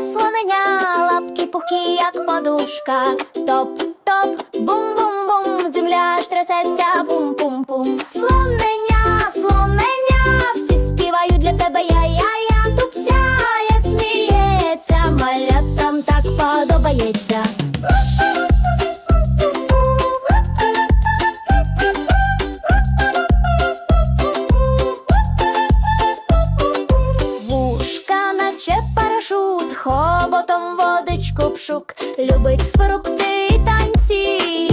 слонення, лапки пухкі, як подушка. Топ-топ, бум-бум-бум, земля ж трясеться, бум-пум-пум. животом водичку пшук, любить фрукти і танці.